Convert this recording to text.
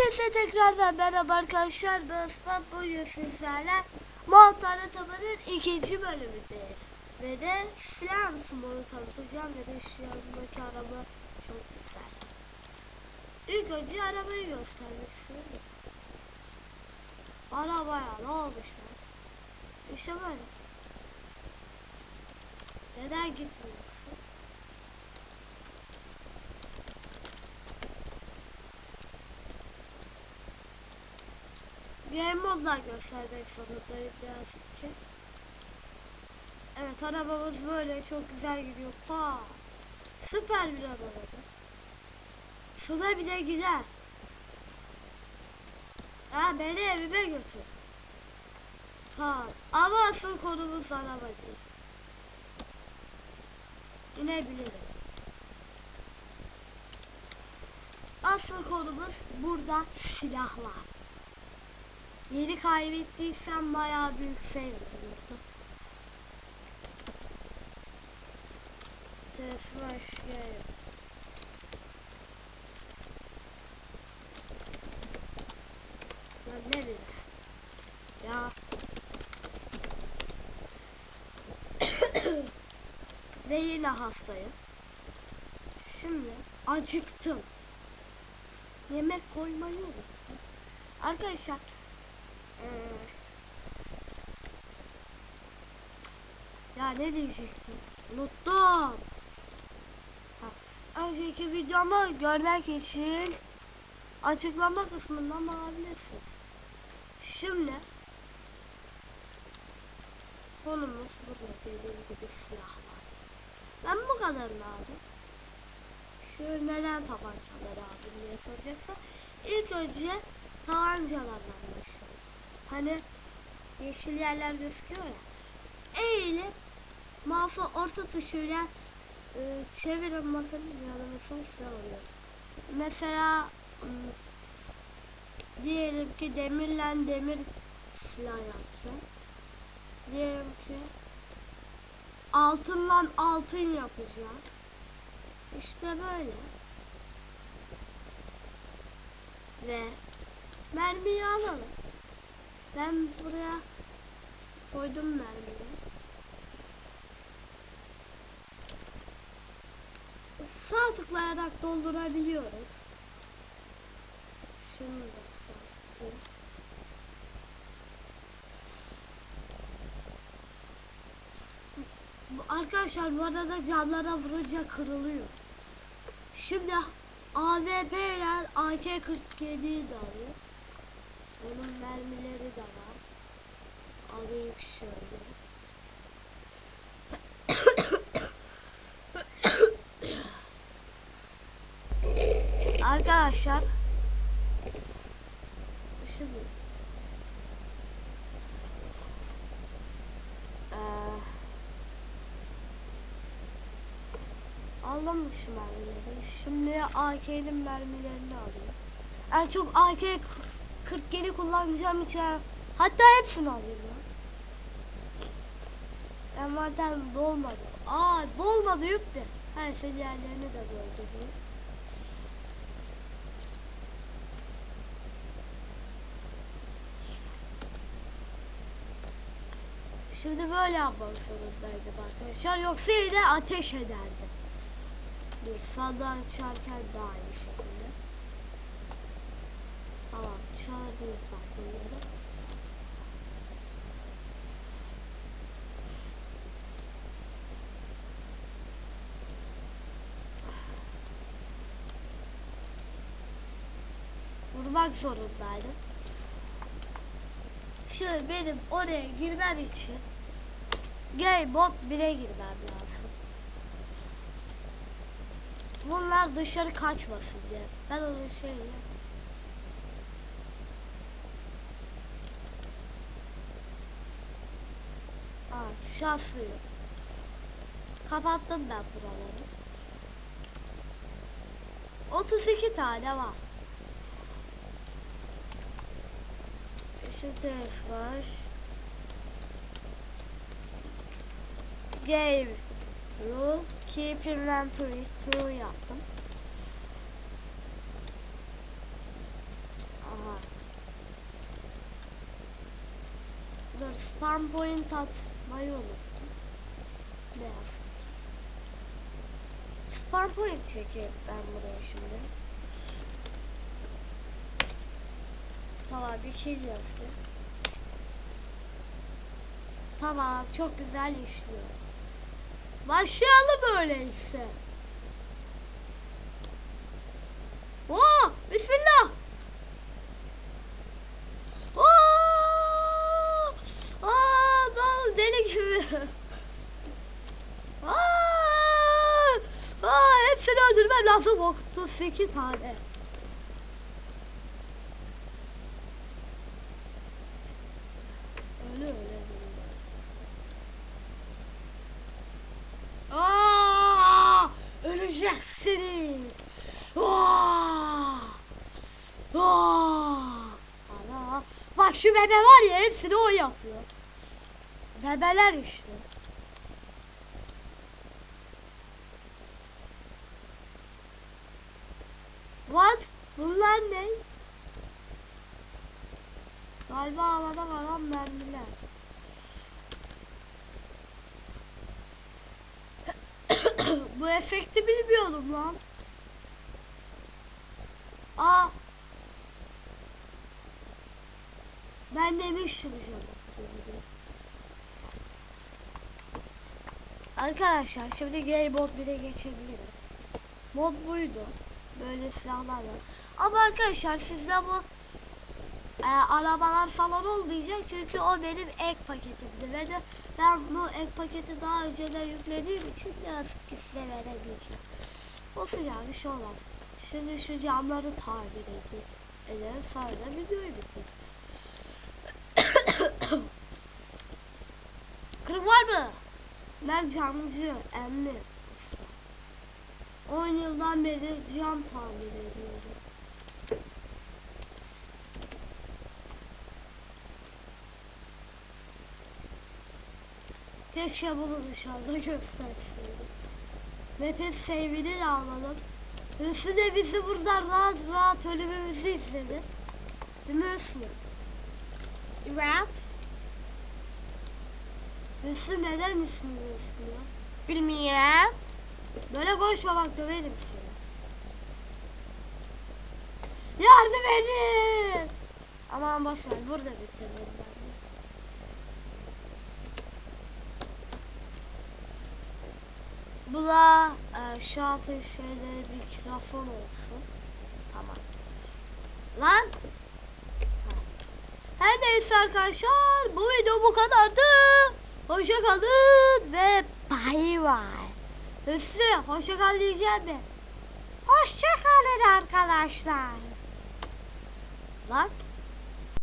Hepinize tekrardan merhaba arkadaşlar. Ben Osman bugün sizlerle Montana Taban'ın ikinci bölümündeyiz. Ve de Flans modu tanıtacağım ve de şu yanındaki araba çok güzel. İlk önce arabayı göstermek istedim. Arabaya ne olmuş be? İşte böyle. Neden gitmiyorsun? Game moddan göstermek zorundayım birazcık ki. Evet arabamız böyle çok güzel gidiyor. Pa. Süper bir araba. Suda bile gider. Ha beni evime götür. Ha ama asıl konumuz araba değil. İnebilirim. Asıl konumuz burada silahlar. Yeri kaybettiysem bayağı büyük fail olurdu. Slash game. Lan ne bilirsin? Ya. Ve yine hastayım. Şimdi acıktım. Yemek koymayı unuttum. Arkadaşlar ya ne diyecektim? Unuttum. Önceki videomu görmek için açıklama kısmından bakabilirsiniz. Şimdi konumuz burada dediğim gibi silahlar. Ben bu kadarını aldım. Şu neden tabancaları aldım diye soracaksa ilk önce tabancalardan başlayalım. Hani yeşil yerler gözüküyor ya. Eğilip mouse'u orta tuşuyla e, çevirin bakın size alıyoruz. Mesela ım, diyelim ki demirle demir silah yapsın. Diyelim ki altınla altın yapacağım. İşte böyle. Ve mermiyi alalım. Ben buraya koydum mermiyi. Sağ tıklayarak doldurabiliyoruz. Şimdi sağ Arkadaşlar bu arada camlara vurunca kırılıyor. Şimdi AWP ile AK-47'yi de alıyor. Onun mermileri de var. Alayım şöyle. Arkadaşlar şimdi aldım şu mermileri. Şimdi AK'nin mermilerini alıyorum. En çok AK 47 kullanacağım için hatta hepsini alayım ya. Ben zaten dolmadı. Aa dolmadı yüktü. Her şey diğerlerini de doldurayım. Şimdi böyle yapmak zorundaydım arkadaşlar. Yoksa yine ateş ederdi. Dur sandığı açarken daha iyi şekilde. Tamam çağırayım bak bunları. Vurmak zorundaydım. Şöyle benim oraya girmem için Game Mode 1'e girmem lazım. Bunlar dışarı kaçmasın diye. Ben onu şey ya. şafıyor. Kapattım ben buraları. 32 tane var. Şu taraf. Game rule keep inventory true yaptım. Aha. Dur spam point at atmayı unuttum. Ki. Spam point çekeyim ben buraya şimdi. Tamam bir kill yazıyor. Tamam çok güzel işliyor. Başlayalım öyleyse. Oo, bismillah. Oo! Aa, dal deli gibi. Aa! Aa, öldürmem lazım. 38 tane. Öyle öyle. Aa! Öleceksiniz. Aa! Aa! Ana. Bak şu bebe var ya hepsini o yapıyor. Bebeler işte. What? Bunlar ne? Galiba havada kalan mermiler. Bu efekti bilmiyordum lan. Aa. Ben demiştim canım. Arkadaşlar şimdi Grey Mod 1'e geçebilirim. Mod buydu. Böyle silahlar var. Ama arkadaşlar sizde bu e, arabalar falan olmayacak çünkü o benim ek paketimdi ve de ben bu ek paketi daha önceden yüklediğim için ne yazık ki size veremeyeceğim. Olsun yani şey olmaz. Şimdi şu camları tamir edeyim. Ederiz sonra da videoyu bitiririz. Kırık var mı? Ben camcı, emmi. Usta. 10 yıldan beri cam tamir ediyorum. Keşke bunu dışarıda gösterseydim. Nefes save'ini de almadım. Hırsı de bizi buradan rahat rahat ölümümüzü izledi. Değil mi? Evet. Hırsı neden ismini ismiyor? Bilmiyorum. Böyle konuşma bak döverim seni. Yardım edin. Aman boş ver burada bitirelim ben. de. Bu da e, şu altın şeyleri mikrofon olsun. Tamam. Lan. Her neyse arkadaşlar bu video bu kadardı. Hoşça kalın ve bay bay. Hüsnü hoşça kal diyeceğim mi? Hoşça kalın arkadaşlar. Lan